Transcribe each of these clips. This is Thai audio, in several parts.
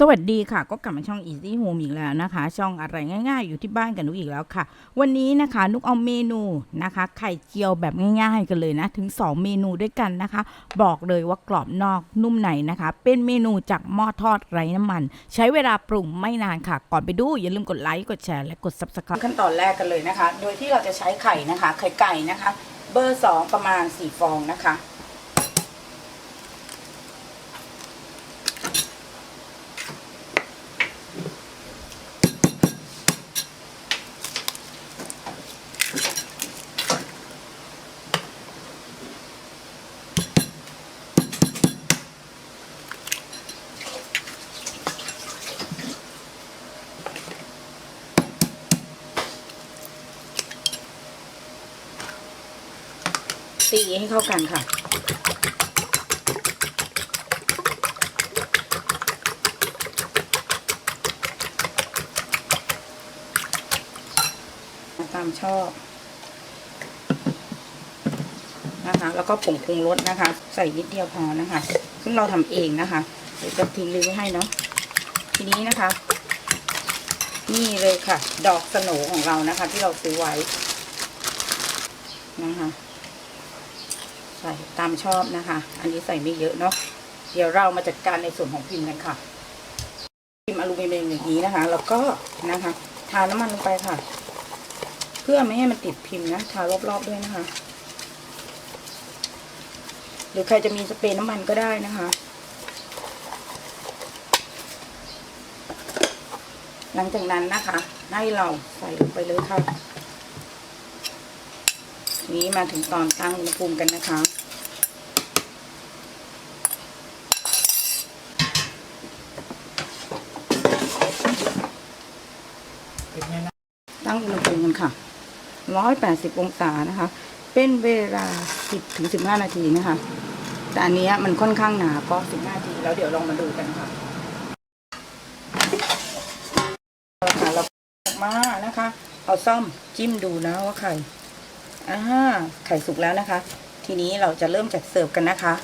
สวัสดีค่ะ ก็กลับมาช่อง Easy Home อีกแล้วนะคะ ช่องอะไรง่ายๆ อยู่ที่บ้านกันนุกอีกแล้วค่ะ วันนี้นะคะ นุกเอาเมนูนะคะ ไข่เจียวแบบง่ายๆกันเลยนะ ถึง 2 เมนูด้วยกันนะคะ บอกเลยว่ากรอบนอกนุ่มในนะคะ เป็นเมนูจากหม้อทอดไร้น้ำมัน ใช้เวลาปรุงไม่นานค่ะ ก่อนไปดู อย่าลืมกดไลค์กดแชร์และกด Subscribe ขั้นตอนแรกกันเลยนะคะ โดยที่เราจะใช้ไข่นะคะ ไข่ไก่นะคะ เบอร์ 2 ประมาณ 4 ฟองนะคะ ตีให้เข้ากันค่ะ ตามชอบนะคะ แล้วก็ผงปรุงรสนะคะ ใส่นิดเดียวพอนะคะ ซึ่งเราทำเองนะคะเดี๋ยวจะทิ้งลืไว้ให้เนาะทีนี้นะคะ นี่เลยค่ะ ดอกสโหนของเรานะคะ ที่เราซื้อไว้นะคะ ส่ตามชอบนะคะ อันนี้ใส่ไม่เยอะเนาะเดี๋ยวเรามาจัดการในส่วนของพิมพ์กันค่ะ พิมพ์อลูมิเนียมอย่างนี้นะคะ แล้วก็นะคะ ทาน้ำมันลงไปค่ะ เพื่อไม่ให้มันติดพิมพ์นะทารอบๆด้วยนะคะ หรือใครจะมีสเปรย์น้ำมันก็ได้นะคะ หลังจากนั้นนะคะ ให้เราใส่ลงไปเลยค่ะนี้มาถึงตอนตั้งอุณหภูมิกันนะคะ งอุณหภูมิกันค่ะ 180 องศานะคะ เป็นเวลา 10ถึง15 นาทีนะคะ แต่อันนี้มันค่อนข้างหนาก็ 15 นาที แล้วเดี๋ยวลองมาดูกันค่ะเอาละค่ะเราออกมานะคะ เอาซ่อมจิ้มดูนะว่าไข่อ่าไข่สุกแล้วนะคะ ทีนี้เราจะเริ่มจัดเสิร์ฟกันนะคะ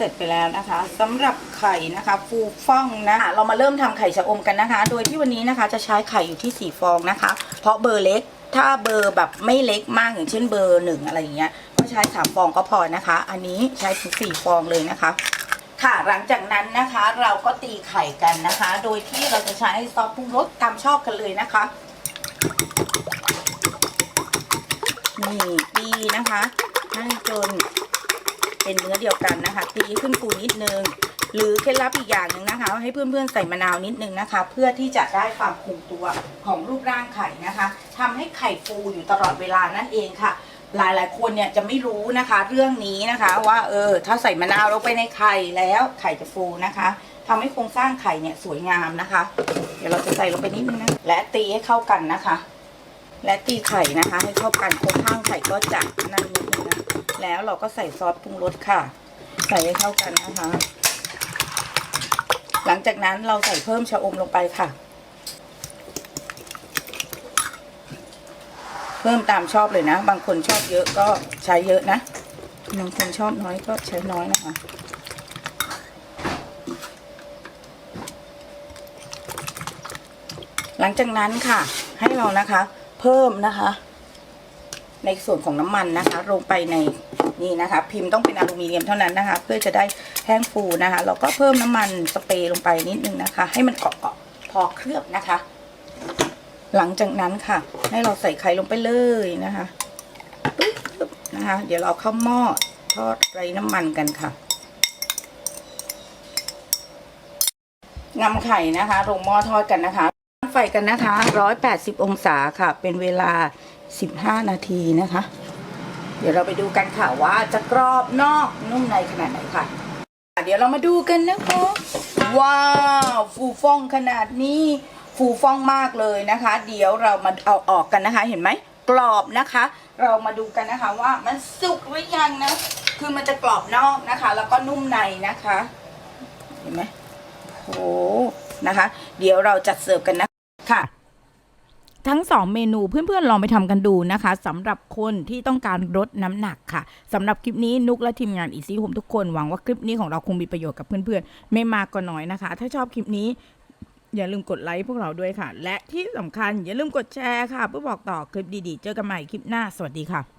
เสร็จไปแล้วนะคะสำหรับไข่นะคะฟูฟ่องนะคะเรามาเริ่มทำไข่ชะอมกันนะคะ โดยที่วันนี้นะคะจะใช้ไข่อยู่ที่ 4 ฟองนะคะ เพราะเบอร์เล็กถ้าเบอร์แบบไม่เล็กมากอย่างเช่นเบอร์หนึ่งอะไรอย่างเงี้ยก็ใช้สามฟองก็พอนะคะ อันนี้ใช้ถึงสี่ฟองเลยนะคะ ค่ะหลังจากนั้นนะคะเราก็ตีไข่กันนะคะ โดยที่เราจะใช้ซอสปรุงรสตามชอบกันเลยนะคะนี่ตีนะคะให้จน เป็นเนื้อเดียวกันนะคะตีขึ้นฟูนิดนึง หรือเคล็ดลับอีกอย่างหนึ่งนะคะ ให้เพื่อนๆใส่มะนาวนิดนึงนะคะ เพื่อที่จะได้ความคงตัวของรูปร่างไข่นะคะทำให้ไข่ฟูอยู่ตลอดเวลานั่นเองค่ะ หลายๆคนเนี่ยจะไม่รู้นะคะ เรื่องนี้นะคะ ว่าเออถ้าใส่มะนาวลงไปในไข่แล้วไข่จะฟูนะคะทำให้โครงสร้างไข่เนี่ยสวยงามนะคะ เดี๋ยวเราจะใส่ลงไปนิดนึงนะ และตีให้เข้ากันนะคะ และตีไข่นะคะ ให้เข้ากันโครงข้างไข่ก็จะนั่นนิดนึงนะแล้วเราก็ใส่ซอสปรุงรสค่ะ ใส่ให้เข้ากันนะคะ หลังจากนั้นเราใส่เพิ่มชะอมลงไปค่ะ เพิ่มตามชอบเลยนะ บางคนชอบเยอะก็ใช้เยอะนะบางคนชอบน้อยก็ใช้น้อยนะคะหลังจากนั้นค่ะ ให้เรานะคะ พิ่มนะคะ ในส่วนของน้ำมันนะคะ ลงไปในนี่นะคะ พิมพ์ต้องเป็นอลูมิเนียมเท่านั้นนะคะ เพื่อจะได้แห้งฟูนะคะเราก็เพิ่มน้ำมันสเปรย์ลงไปนิดนึงนะคะ ให้มันเกาะๆพอเคลือบนะคะ หลังจากนั้นค่ะ ให้เราใส่ไข่ลงไปเลยนะคะปึ๊บนะคะ เดี๋ยวเราเข้าหม้อทอดไร้น้ำมันกันค่ะนำไข่นะคะ ลงหม้อทอดกันนะคะ ไฟกันนะคะ 180 องศาค่ะ เป็นเวลา 15 นาทีนะคะ เดี๋ยวเราไปดูกันค่ะว่าจะกรอบนอกนุ่มในขนาดไหนค่ะ เดี๋ยวเรามาดูกันนะคะ ว้าว ฟูฟ่องขนาดนี้ ฟูฟ่องมากเลยนะคะ เดี๋ยวเรามาเอาออกกันนะคะ เห็นไหม กรอบนะคะ เรามาดูกันนะคะว่ามันสุกหรือยังนะ คือมันจะกรอบนอกนะคะ แล้วก็นุ่มในนะคะ เห็นไหมโหนะคะ เดี๋ยวเราจัดเสิร์ฟกันนะ ค่ะ ทั้ง 2 เมนูเพื่อนๆลองไปทำกันดูนะคะสำหรับคนที่ต้องการลดน้ำหนักค่ะสำหรับคลิปนี้นุกและทีมงานอีซี่โฮมทุกคนหวังว่าคลิปนี้ของเราคงมีประโยชน์กับเพื่อนๆไม่มากก็น้อยนะคะ ถ้าชอบคลิปนี้อย่าลืมกดไลค์พวกเราด้วยค่ะ และที่สำคัญอย่าลืมกดแชร์ค่ะ เพื่อบอกต่อคลิปดีๆ เจอกันใหม่คลิปหน้า สวัสดีค่ะ